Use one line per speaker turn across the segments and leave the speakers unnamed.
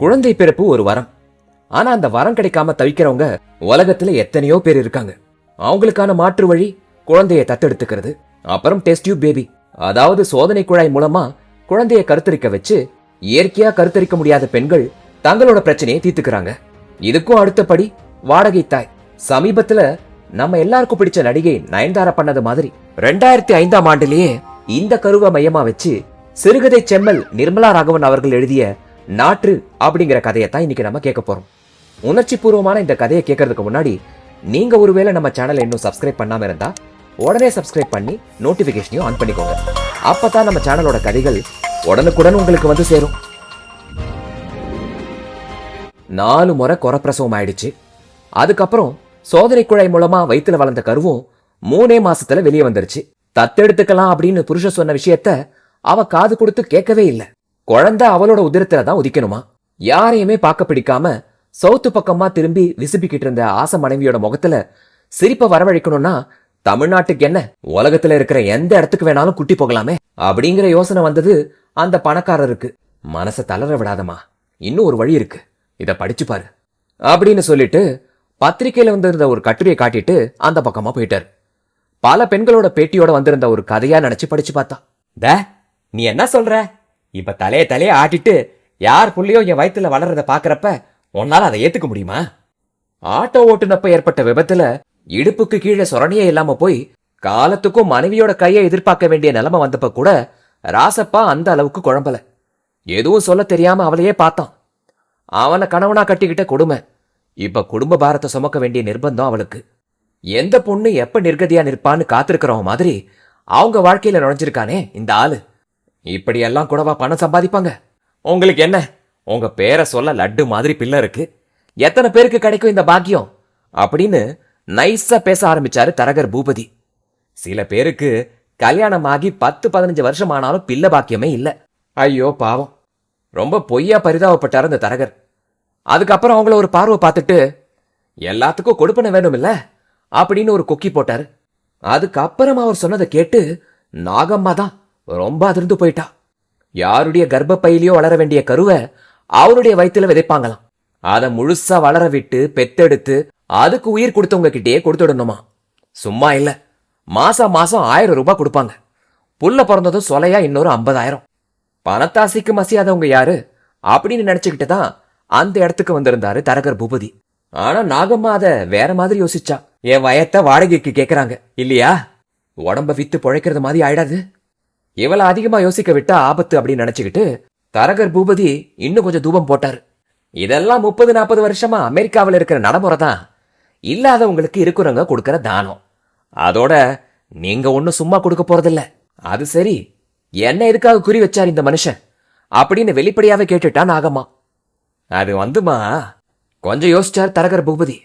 குழந்தை பிறப்பு ஒரு வரம். ஆனா அந்த வரம் கிடைக்காம தவிக்கிறவங்க உலகத்துல எத்தனையோ பேர் இருக்காங்க. அவங்களுக்கான மாற்று வழி குழந்தைய தத்தெடுத்துக்கிறது. அப்புறம் டெஸ்ட் டியூப் பேபி அதாவது சோதனை குழாய் மூலமா குழந்தைய கருத்தரிக்க வச்சு இயற்கையா கருத்தரிக்க முடியாத பெண்கள் தங்களோட பிரச்சனையை தீர்த்துக்கிறாங்க. இதுக்கும் அடுத்தபடி வாடகை தாய். சமீபத்துல நம்ம எல்லாருக்கும் பிடிச்ச நடிகை நயன்தாரா பண்ணது மாதிரி ரெண்டாயிரத்தி ஐந்தாம் ஆண்டுலயே இந்த கருவை மையமா வச்சு சிறுகதை செம்மல் நிர்மலா ராகவன் அவர்கள் எழுதிய நாற்று அப்படிங்கிற கதையை தான் இன்னைக்கு நம்ம கேட்க போறோம். உணர்ச்சி பூர்வமான இந்த கதையை கேட்கறதுக்கு முன்னாடி நீங்க ஒருவேளை நம்ம சேனலை இன்னும் சப்ஸ்கிரைப் பண்ணாம இருந்தா உடனே சப்ஸ்கிரைப் பண்ணி நோட்டிபிகேஷனையும் ஆன் பண்ணிக்கோங்க. அப்பதான் நம்ம சேனலோட கதைகள் உடனுக்குடன் உங்களுக்கு வந்து சேரும். நாலு முறை குறப்பிரசவம் ஆயிடுச்சு. அதுக்கப்புறம் சோதனை குழாய் மூலமா வயிற்றுல வளர்ந்த கருவும் மூணே மாசத்துல வெளியே வந்துருச்சு. தத்தெடுத்துக்கலாம் அப்படின்னு புருஷன் சொன்ன விஷயத்த அவ காது கொடுத்து கேட்கவே இல்லை. குழந்தை அவளோட உதிரத்துல தான் உதிக்கணுமா? யாரையுமே பார்க்க பிடிக்காம சவுத்து பக்கமா திரும்பி விசுப்பிக்கிட்டு இருந்த ஆசை மனைவியோட முகத்துல சிரிப்பை வரவழைக்கணும்னா தமிழ்நாட்டுக்கு என்ன? உலகத்துல இருக்கிற எந்த இடத்துக்கு வேணாலும் குட்டி போகலாமே. அப்படிங்கிற யோசனை வந்தது அந்த பணக்காரருக்கு. மனசை தளர விடாதமா இன்னும் ஒரு வழி இருக்கு. இத படிச்சு பாரு. அப்படின்னு சொல்லிட்டு பத்திரிகையில வந்திருந்த ஒரு கட்டுரையை காட்டிட்டு அந்த பக்கமா போயிட்டாரு. பல பெண்களோட பேட்டியோட வந்திருந்த ஒரு கதையா நினைச்சு படிச்சு பார்த்தா. த நீ என்ன சொல்ற? இப்ப தலைய தலைய ஆட்டிட்டு யார் புள்ளையோ என் வயிற்றுல வளர்றத பாக்குறப்ப உன்னால அதை ஏத்துக்க முடியுமா? ஆட்டோ ஓட்டுனப்ப ஏற்பட்ட விபத்துல இடுப்புக்கு கீழே சொரணியே இல்லாம போய் காலத்துக்கும் மனைவியோட கையை எதிர்பார்க்க வேண்டிய நிலைமை வந்தப்ப கூட ராசப்பா அந்த அளவுக்கு குழம்பல. எதுவும் சொல்ல தெரியாம அவளையே பார்த்தான். அவனை கணவனா கட்டிக்கிட்ட கொடுமை. இப்ப குடும்ப பாரத்தை சுமக்க வேண்டிய நிர்பந்தம் அவளுக்கு. எந்த பொண்ணு எப்ப நிர்கதியா நிற்பான்னு காத்திருக்கிறவன் மாதிரி அவங்க வாழ்க்கையில நுழைஞ்சிருக்கானே இந்த ஆளு. இப்படியெல்லாம் கூடவா பணம் சம்பாதிப்பாங்க? உங்களுக்கு என்ன? உங்க பேரை சொல்ல லட்டு மாதிரி பிள்ளை இருக்கு. எத்தனை பேருக்கு கிடைக்கும் இந்த பாக்கியம்? அப்படின்னு நைஸா பேச ஆரம்பிச்சாரு தரகர் பூபதி. சில பேருக்கு கல்யாணம் ஆகி பத்து பதினஞ்சு வருஷம் ஆனாலும் பிள்ளை பாக்கியமே இல்ல. ஐயோ பாவம். ரொம்ப பொய்யா பரிதாபப்பட்டார் அந்த தரகர். அதுக்கப்புறம் அவங்கள ஒரு பார்வை பார்த்துட்டு எல்லாத்துக்கும் கொடுப்பன வேணுமில்ல? அப்படின்னு ஒரு கொக்கி போட்டாரு. அதுக்கப்புறம் அவர் சொன்னதை கேட்டு நாகம்மா தான் ரொம்ப அதிர்ந்து போயிட்டா. யாருடைய கர்ப்பப்பையிலயோ வளர வேண்டிய கருவை அவருடைய வயிற்றுல விதைப்பாங்களாம். அதை முழுசா வளர விட்டு பெத்தெடுத்து அதுக்கு உயிர் கொடுத்தவங்க கிட்டேயே கொடுத்துடணுமா? சும்மா இல்ல. மாசம் மாசம் ஆயிரம் ரூபாய் கொடுப்பாங்க. புல்ல பிறந்ததும் சொலையா இன்னொரு ஐம்பதாயிரம். பணத்தாசிக்கு மசியாதவங்க யாரு? அப்படின்னு நினைச்சுக்கிட்டு தான் அந்த இடத்துக்கு வந்திருந்தாரு தரகர் பூபதி. ஆனா நாகம்மா அதை வேற மாதிரி யோசிச்சா. என் வயத்தை வாடகைக்கு கேக்குறாங்க. இல்லையா? உடம்ப வித்து பிழைக்கிறது மாதிரி ஆயிடாது. இவளை அதிகமா யோசிக்க விட்டா ஆபத்து அப்படின்னு நினைச்சுக்கிட்டு தரகர் பூபதி இன்னும் கொஞ்சம் தூபம் போட்டார். இதெல்லாம் முப்பது நாற்பது வருஷமா அமெரிக்காவில் இருக்கிற நடைமுறை தான் இல்லாதவங்களுக்கு இருக்கிறவங்க கொடுக்கற தானம். அதோட நீங்க ஒன்னும் சும்மா கொடுக்க போறதில்ல. அது சரி என்ன எதுக்காக குறி வச்சார் இந்த மனுஷன்? அப்படின்னு வெளிப்படையாவே கேட்டுட்டான் நாகம்மா. அது வந்துமா? கொஞ்சம் யோசிச்சார் தரகர் பூபதி.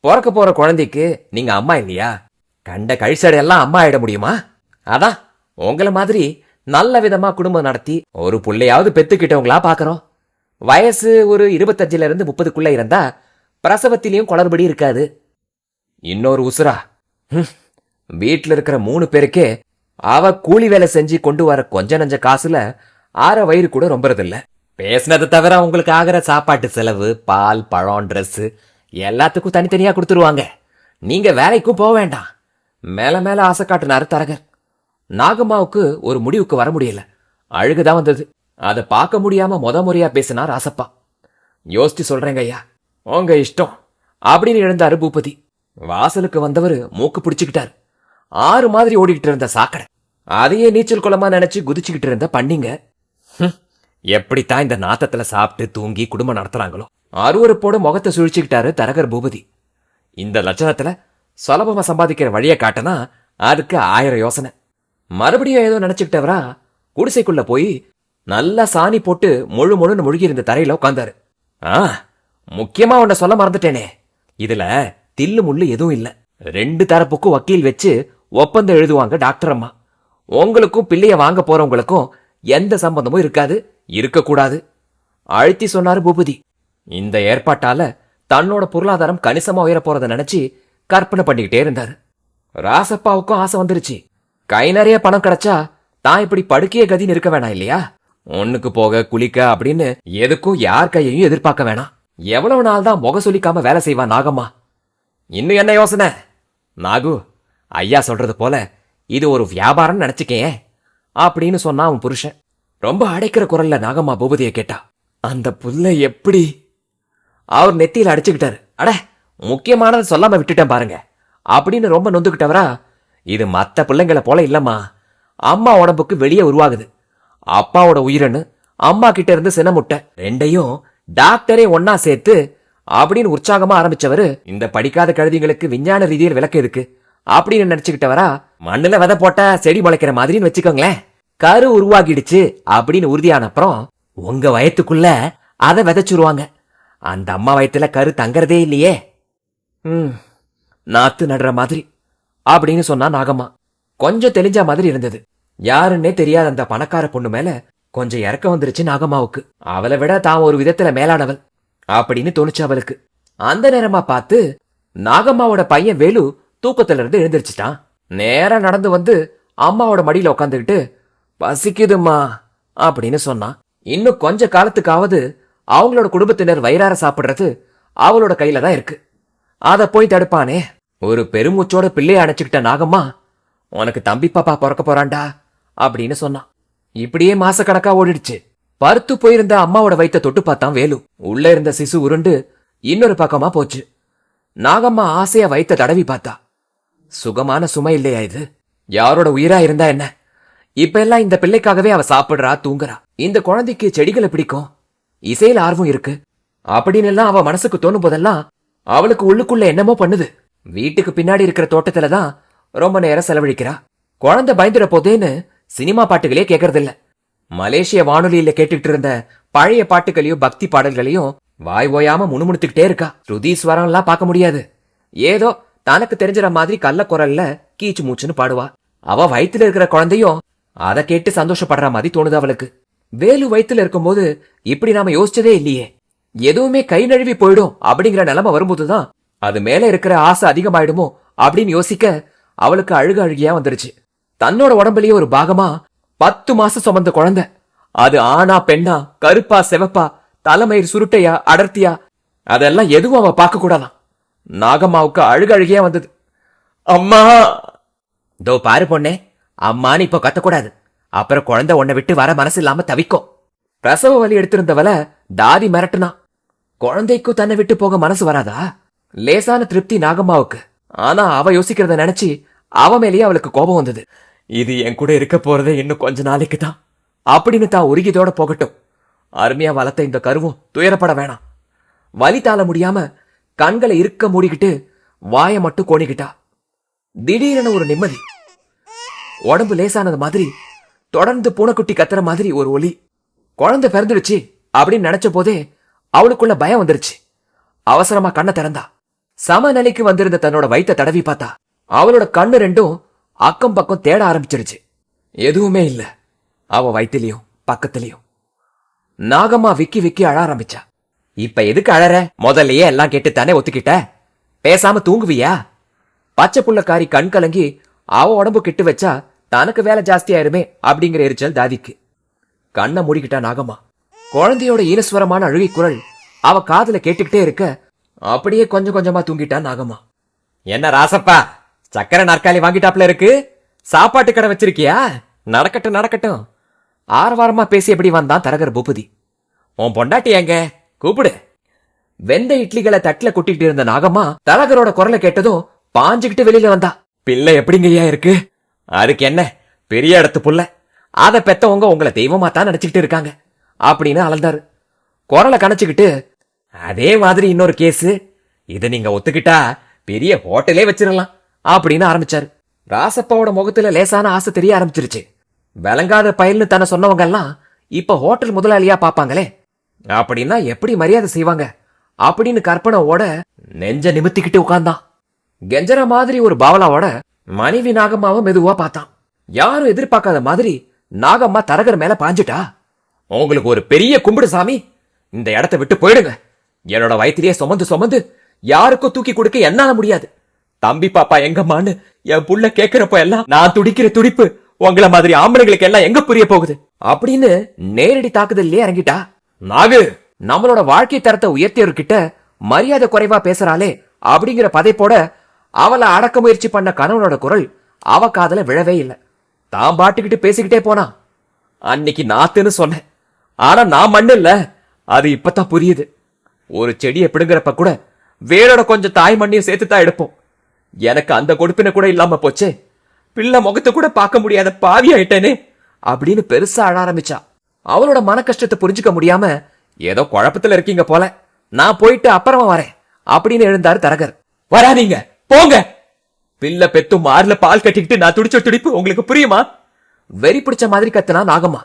பிறக்க போற குழந்தைக்கு நீங்க அம்மா இல்லையா? கண்ட கழிச்சடையெல்லாம் அம்மா ஆயிட முடியுமா? அதான் உங்களை மாதிரி நல்ல விதமா குடும்பம் நடத்தி ஒரு புள்ளையாவது பெத்துக்கிட்டவங்களா பார்க்குறோம் வயசு ஒரு இருபத்தஞ்சுல இருந்து முப்பதுக்குள்ள இருந்தா பிரசவத்திலையும் குளறுபடி இருக்காது. இன்னொரு உசுரா? ஹம், இருக்கிற மூணு பேருக்கே அவ கூலி வேலை செஞ்சு கொண்டு வர கொஞ்ச நஞ்ச காசுல ஆற வயிறு கூட ரொம்பறதில்ல. பேசினதை தவிர உங்களுக்கு ஆகிற சாப்பாட்டு செலவு பால் பழம் ட்ரெஸ்ஸு எல்லாத்துக்கும் தனித்தனியா கொடுத்துருவாங்க. நீங்க வேலைக்கும் போக வேண்டாம். மேல மேல ஆசை காட்டினாரு தரகர். நாகம்மாவுக்கு ஒரு முடிவுக்கு வர முடியல. அழுகுதான் வந்தது. அதை பார்க்க முடியாம முத முறையா பேசினார் ராசப்பா. யோசிச்சு சொல்றேங்க ஐயா. உங்க இஷ்டம். அப்படின்னு எழுந்தாரு பூபதி. வாசலுக்கு வந்தவர் மூக்கு பிடிச்சுக்கிட்டாரு. ஆறு மாதிரி ஓடிக்கிட்டு இருந்த சாக்கடை. அதையே நீச்சல் குளமா நினைச்சு குதிச்சுக்கிட்டு இருந்த பண்ணிங்க எப்படித்தான் இந்த நாத்தத்துல சாப்பிட்டு தூங்கி குடும்பம் நடத்துறாங்களோ. அருவருப்போட முகத்தை சுழிச்சுக்கிட்டாரு தரகர் பூபதி. இந்த லட்சணத்துல சுலபமா சம்பாதிக்கிற வழியை காட்டினா அதுக்கு ஆயிரம் யோசனை. மறுபடியும் ஏதோ நினைச்சுக்கிட்டவரா? குடிசைக்குள்ள போய் நல்லா சாணி போட்டு முழு முழுன்னு முழுகி இருந்த தரையில உட்காந்தாரு ஆ முக்கியமா உன்னை சொல்ல மறந்துட்டேனே. இதுல தில்லு முள்ளு எதுவும் இல்ல. ரெண்டு தரப்புக்கும் வக்கீல் வச்சு ஒப்பந்தம் எழுதுவாங்க டாக்டர் அம்மா. உங்களுக்கும் பிள்ளைய வாங்க போறவங்களுக்கும் எந்த சம்பந்தமும் இருக்காது இருக்கக்கூடாது. அழுத்தி சொன்னாரு பூபதி. இந்த ஏற்பாட்டால தன்னோட பொருளாதாரம் கணிசமா உயர போறத நினைச்சு கற்பனை பண்ணிக்கிட்டே இருந்தாரு. ராசப்பாவுக்கும் ஆசை வந்துருச்சு. கை நிறைய பணம் கிடைச்சா தான் இப்படி படுக்கைய கதின்னு இருக்க வேணாம் இல்லையா? ஒண்ணுக்கு போக குளிக்க அப்படின்னு எதுக்கும் யார் கையையும் எதிர்பார்க்க வேணாம். எவ்வளவு நாள் தான் முக சொல்லிக்காம வேலை செய்வா நாகம்மா? இன்னும் என்ன யோசனை? நாகு ஐயா சொல்றது போல இது ஒரு வியாபாரம் நினைச்சுக்கேன் அப்படின்னு சொன்னா அவன் புருஷன். ரொம்ப அடைக்கிற குரல்ல நாகம்மா பூபதியை கேட்டா அந்த புல்ல எப்படி? அவர் நெத்தியில அடிச்சுக்கிட்டாரு. அட முக்கியமானதை சொல்லாம விட்டுட்டேன் பாருங்க அப்படின்னு ரொம்ப நொந்துக்கிட்டவரா இது மற்ற பிள்ளைங்களை போல இல்லம்மா. அம்மா உடம்புக்கு வெளியே உருவாகுது. அப்பாவோட உயிரனு அம்மா கிட்ட இருந்து சினமுட்டை ரெண்டையும் டாக்டரே ஒன்னா சேர்த்து அப்படின்னு உற்சாகமா ஆரம்பிச்சவரு இந்த படிக்காத கழுதிங்களுக்கு விஞ்ஞான ரீதியில் விளக்கு இருக்கு அப்படின்னு நினைச்சுக்கிட்டவரா மண்ணுல விதை போட்டா செடி முளைக்கிற மாதிரின்னு வச்சுக்கோங்களேன். கரு உருவாகிடுச்சு அப்படின்னு உறுதியான அப்புறம் உங்க வயத்துக்குள்ள அதை விதைச்சிருவாங்க. அந்த அம்மா வயத்துல கரு தங்கறதே இல்லையே. ம் நாத்து நடுற மாதிரி. அப்படின்னு சொன்னா நாகம்மா. கொஞ்சம் தெளிஞ்ச மாதிரி இருந்தது. யாருன்னே தெரியாத அந்த பணக்கார பொண்ணு மேல கொஞ்சம் இறக்க வந்துருச்சு நாகம்மாவுக்கு. அவளை விட தான் ஒரு விதத்துல மேலானவள் அப்படின்னு தோணுச்சு அவளுக்கு. அந்த நேரமா பார்த்து நாகம்மாவோட பையன் வேலு தூக்கத்துல இருந்து எழுந்திருச்சுட்டான். நேரா நடந்து வந்து அம்மாவோட மடியில உட்காந்துக்கிட்டு பசிக்குதும்மா அப்படின்னு சொன்னான். இன்னும் கொஞ்ச காலத்துக்காவது அவங்களோட குடும்பத்தினர் வயிறார சாப்பிடுறது அவளோட கையில தான் இருக்கு. அதை போய் தடுப்பானே. ஒரு பெருமூச்சோட பிள்ளைய அணைச்சுக்கிட்ட நாகம்மா உனக்கு தம்பி பாப்பா பிறக்க போறான்டா அப்படின்னு சொன்னான். இப்படியே மாசக்கணக்கா ஓடிடுச்சு. பருத்து போயிருந்த அம்மாவோட வயித்த தொட்டு பார்த்தான் வேலு. உள்ள இருந்த சிசு உருண்டு இன்னொரு பக்கமா போச்சு. நாகம்மா ஆசையா வயித்த தடவி பார்த்தா. சுகமான சுமை இல்லையா இது? யாரோட உயிரா இருந்தா என்ன? இப்ப எல்லாம் இந்த பிள்ளைக்காகவே அவ சாப்பிடுறா தூங்குறா. இந்த குழந்தைக்கு செடிகளை பிடிக்கும். இசையில ஆர்வம் இருக்கு. அப்படின்னு எல்லாம் அவ மனசுக்கு தோணும் போதெல்லாம் அவளுக்கு உள்ளுக்குள்ள என்னமோ பண்ணுது. வீட்டுக்கு பின்னாடி இருக்கிற தோட்டத்துல தான் ரொம்ப நேரம் செலவழிக்கிறா. குழந்தை பயந்துட போதேன்னு சினிமா பாட்டுகளே கேட்கறதில்ல மலேசிய வானொலியில கேட்டுட்டு இருந்த பழைய பாட்டுகளையும் பக்தி பாடல்களையும் வாய் ஓயாம முணுமுணுத்துக்கிட்டே இருக்கா. ஸ்ருதி ஸ்வரம்லாம் பார்க்க முடியாது. ஏதோ தனக்கு தெரிஞ்சிற மாதிரி கள்ள குரல்ல கீச்சு மூச்சுன்னு பாடுவா. அவ வயிற்றுல இருக்கிற குழந்தையும் அதை கேட்டு சந்தோஷப்படுற மாதிரி தோணுது அவளுக்கு. வேலு வயிற்றுல இருக்கும்போது இப்படி நாம யோசிச்சதே இல்லையே. எதுவுமே கை நழுவி போயிடும் அப்படிங்கிற நிலைமை வரும்போதுதான் அது மேல இருக்கிற ஆசை அதிகமாயிடுமோ அப்படின்னு யோசிக்க அவளுக்கு அழுக அழுகியா வந்துருச்சு. தன்னோட உடம்புலயே ஒரு பாகமா பத்து மாசம் சுமந்த குழந்தை. அது ஆணா பெண்ணா கருப்பா செவப்பா தலைமயிர் சுருட்டையா அடர்த்தியா அதெல்லாம் எதுவும் அவ பார்க்க கூடாதான். நாகம்மாவுக்கு அழுக அழுகியா வந்தது. அம்மா! தோ பாரு பொண்ணே அம்மான்னு இப்போ கத்தக்கூடாது. அப்புறம் குழந்தை உன்னை விட்டு வர மனசு இல்லாம தவிக்கும். பிரசவ வலி எடுத்திருந்தவள தாதி மிரட்டுனா. குழந்தைக்கும் தன்னை விட்டு போக மனசு வராதா? லேசான திருப்தி நாகம்மாவுக்கு. ஆனா அவ யோசிக்கிறத நினைச்சு அவ மேலேயே அவளுக்கு கோபம் வந்தது. இது என் கூட இருக்க போறதே இன்னும் கொஞ்ச நாளைக்கு தான். அப்படின்னு தான் உருகிதோட போகட்டும். அருமையா வளர்த்த இந்த கருவும் துயரப்பட வேணாம். வலி தாள முடியாம கண்களை இருக்க மூடிக்கிட்டு வாயை மட்டும் கோணிக்கிட்டா. திடீரென ஒரு நிம்மதி. உடம்பு லேசானது மாதிரி தொடர்ந்து பூனைக்குட்டி கத்துற மாதிரி ஒரு ஒலி குழந்தை பிறந்துடுச்சு அப்படின்னு நினைச்ச போதே அவளுக்குள்ள பயம் வந்துருச்சு. அவசரமா கண்ணை திறந்தா. சமநிலைக்கு வந்திருந்த தன்னோட வயிற்ற தடவி பார்த்தா அவளோட கண்ணு ரெண்டும் அக்கம் பக்கம் தேட ஆரம்பிச்சிருச்சு. எதுவுமே இல்ல. அவ வயிற்றுலயும் பக்கத்துலயும். நாகம்மா விக்கி விக்கி அழ ஆரம்பிச்சா. இப்ப எதுக்கு அழற? முதல்லயே எல்லாம் கேட்டு தானே ஒத்துக்கிட்ட? பேசாம தூங்குவியா? பச்சை புள்ளக்காரி கண் கலங்கி அவ உடம்பு கிட்டு வச்சா தனக்கு வேலை ஜாஸ்தியாயிருமே அப்படிங்கிற எரிச்சல் தாதிக்கு கண்ணை மூடிக்கிட்டா நாகம்மா. குழந்தையோட ஈனஸ்வரமான அழுகை குரல் அவ காதுல கேட்டுக்கிட்டே இருக்க அப்படியே கொஞ்சம் கொஞ்சமா தூங்கிட்டா நாகம்மா. என்ன ராசப்பா? சக்கரை நாற்காலி வாங்கிட்டாப்ல இருக்கு? சாப்பாட்டு கடை வச்சிருக்கியா? நடக்கட்டும் நடக்கட்டும். ஆரவாரமா பேசி எப்படி வந்தான் தரகர் பூபதி. உன் பொண்டாட்டி எங்க? கூப்பிடு. வெந்த இட்லிகளை தட்டுல கொட்டிட்டு இருந்த நாகம்மா தரகரோட குரலை கேட்டதும் பாஞ்சுக்கிட்டு வெளியில வந்தா. பிள்ளை எப்படிங்கய்யா இருக்கு? அதுக்கு என்ன? பெரிய இடத்து புள்ள. அதை பெத்தவங்க உங்களை தெய்வமா தான் நினைச்சுக்கிட்டு இருக்காங்க. அப்படின்னு அலந்தாரு. குரலை கணச்சுக்கிட்டு அதே மாதிரி இன்னொரு கேஸ். இதை நீங்க ஒத்துக்கிட்டா பெரிய ஹோட்டலே வச்சிடலாம் அப்படின்னு ஆரம்பிச்சாரு. ராசப்பாவோட முகத்துல லேசான ஆசை தெரிய ஆரம்பிச்சிருச்சு. விளங்காத பயல்னு தன்னை சொன்னவங்க எல்லாம் இப்ப ஹோட்டல் முதலாளியா பாப்பாங்களே. அப்படின்னா எப்படி மரியாதை செய்வாங்க? அப்படின்னு கற்பனையோட நெஞ்ச நிமித்திக்கிட்டு உட்கார்ந்தான் கெஞ்சர மாதிரி ஒரு பாவலாவோட மனைவி நாகம்மாவை மெதுவா பார்த்தான். யாரும் எதிர்பார்க்காத மாதிரி நாகம்மா தரகர் மேல பாஞ்சிட்டா? உங்களுக்கு ஒரு பெரிய கும்பிடு சாமி இந்த இடத்த விட்டு போயிடுங்க. என்னோட வயித்திலேயே சுமந்து சுமந்து யாருக்கும் தூக்கி கொடுக்க என்னால முடியாது. தம்பி பாப்பா எங்கம்மான்னு என் புள்ள கேக்குறப்ப எல்லாம் நான் துடிக்கிற துடிப்பு உங்கள மாதிரி ஆம்பளைங்களுக்கு எல்லாம் எங்க புரிய போகுது? அப்படின்னு நேரடி தாக்குதல்லே இறங்கிட்டா. நாகு நம்மளோட வாழ்க்கை தரத்தை உயர்த்தியவர்கிட்ட மரியாதை குறைவா பேசுறாளே அப்படிங்கிற பதைப்போட அவளை அடக்க முயற்சி பண்ண கணவனோட குரல் அவ காதல விழவே இல்லை. தான் பாட்டுக்கிட்டு பேசிக்கிட்டே போனா. அன்னைக்கு நாத்துன்னு சொன்னேன். ஆனா நான் மண்ணு இல்ல அது இப்பதான் புரியுது. ஒரு செடியை பிடுங்குறப்ப கூட வேரோட கொஞ்சம் தாய் மண்ணையும் சேர்த்து தான் எடுப்போம். எனக்கு அந்த கொடுப்பின கூட இல்லாம போச்சே. பிள்ளை முகத்தை கூட பார்க்க முடியாத பாவி ஆயிட்டேனே அப்படின்னு பெருசா அழ ஆரம்பிச்சா. அவளோட மன கஷ்டத்தை புரிஞ்சுக்க முடியாம ஏதோ குழப்பத்துல இருக்கீங்க போல. நான் போயிட்டு அப்புறமா வரேன் அப்படின்னு எழுந்தாரு தரகர். வராதீங்க போங்க. பிள்ளை பெத்து மாறுல பால் கட்டிக்கிட்டு நான் துடிச்ச துடிப்பு உங்களுக்கு புரியுமா? வெறி பிடிச்ச மாதிரி கத்துனா நாகம்மா.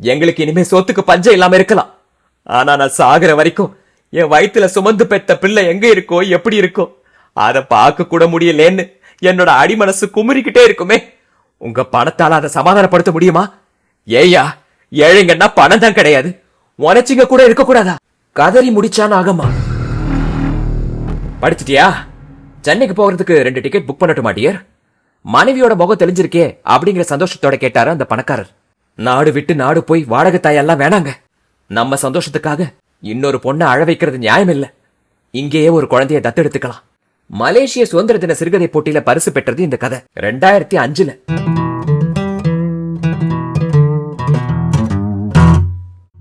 எங்களுக்கு இனிமே சொத்துக்கு பஞ்சம் இல்லாம இருக்கலாம். ஆனா நான் சாகுற வரைக்கும் என் வயித்துல சுமந்து பெத்த பிள்ளை எங்க இருக்கோ எப்படி இருக்கோ அத பார்க்க கூட முடியலேன்னு என்னோட அடிமனசு குமுறிக்கிட்டே இருக்குமே. உங்க பணத்தால அதை சமாதானப்படுத்த முடியுமா? ஏய்யா ஏழைங்கன்னா பணம் தான் கிடையாது. உனச்சிங்க கூட இருக்க கூடாதா? கதறி முடிச்சான்னு ஆகமா படிச்சிட்டியா? சென்னைக்கு போகிறதுக்கு ரெண்டு டிக்கெட் புக் பண்ணட்டுமா டியர்? மனைவியோட முகம் தெளிஞ்சிருக்கே அப்படிங்கிற சந்தோஷத்தோட கேட்டாரு அந்த பணக்காரர். நாடு விட்டு நாடு போய் வாடகை தாயெல்லாம் வேணாங்க. நம்ம சந்தோஷத்துக்காக இன்னொரு பொண்ணை அழ வைக்கிறது நியாயம் இல்ல இங்கேயே ஒரு குழந்தைய தத்தெடுத்துக்கலாம். மலேசிய சுதந்திர தின சிறுகதை போட்டியில பரிசு பெற்றது இந்த கதை. ரெண்டாயிரத்தி அஞ்சுல.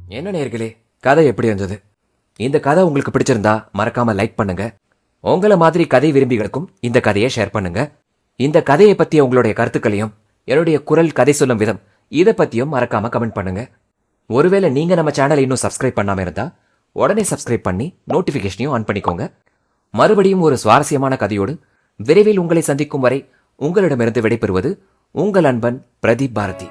என்ன நேர்களே கதை எப்படி இருந்தது இந்த கதை உங்களுக்கு பிடிச்சிருந்தா மறக்காம லைக் பண்ணுங்க. உங்கள மாதிரி கதை விரும்பிகளுக்கும் இந்த கதையை ஷேர் பண்ணுங்க. இந்த கதையை பத்திய உங்களுடைய கருத்துக்களையும் என்னுடைய குரல் கதை சொல்லும் விதம் இதை பத்தியும் மறக்காம கமெண்ட் பண்ணுங்க. ஒருவேளை நீங்க நம்ம சேனலை இன்னும் சப்ஸ்கிரைப் பண்ணாம இருந்தா உடனே சப்ஸ்கிரைப் பண்ணி நோட்டிபிகேஷனையும் ஆன் பண்ணிக்கோங்க. மறுபடியும் ஒரு சுவாரஸ்யமான கதையோடு விரைவில் உங்களை சந்திக்கும் வரை உங்களிடமிருந்து விடைபெறுவது உங்கள் அன்பன் பிரதீப் பாரதி.